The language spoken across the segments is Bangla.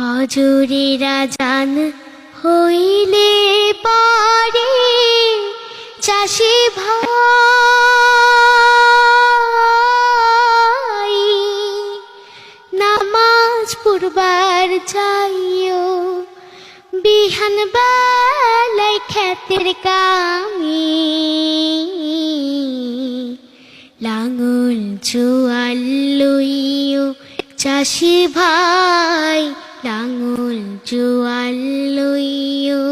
ফজরেরা জান হইলে পরে চাষি ভাই। নামাজ পড়বার যাইও বিহান বেলায় খ্যাতের কামি। লাঙল জোয়াল লইও চাষি ভাই লাঙল জোয়াল লইও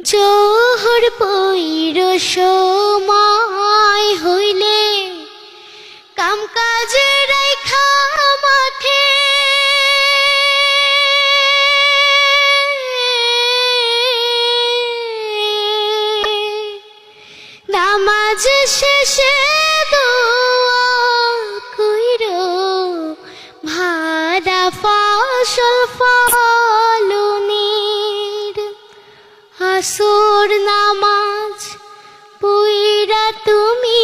জোহর পৈর সময় হইলে কাম কাজে রেখা মাঠে নামাজ শেষে ফলনির আসর নামাজ পুইরা তুমি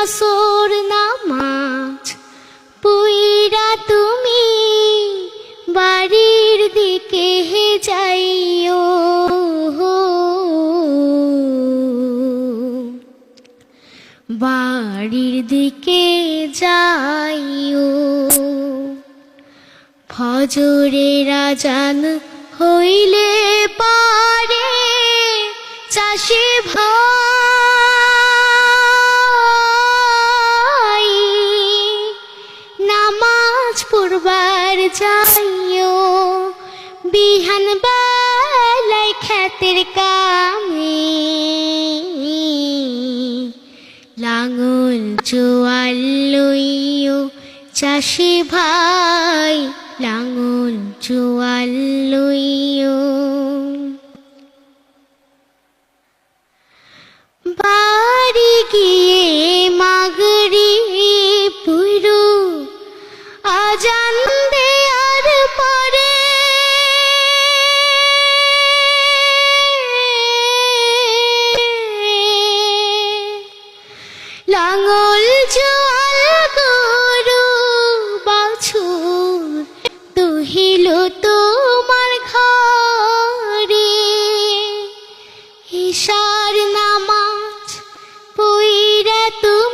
আসর নামাজ পুইরা তুমি বাড়ির দিকে হে যাইও। বাড়ির দিকে যাইও ফজরের রাজান হইলে পারে চাষি ভাই। নামাজ পড়বার যাইও, বিহান বেলায় খ্যাতের কামে। লাঙল জোয়াল লইও চাষি ভাই। লাঙল লইও। তোমার ঘরে ইশার নামাজ পুইরা তুমি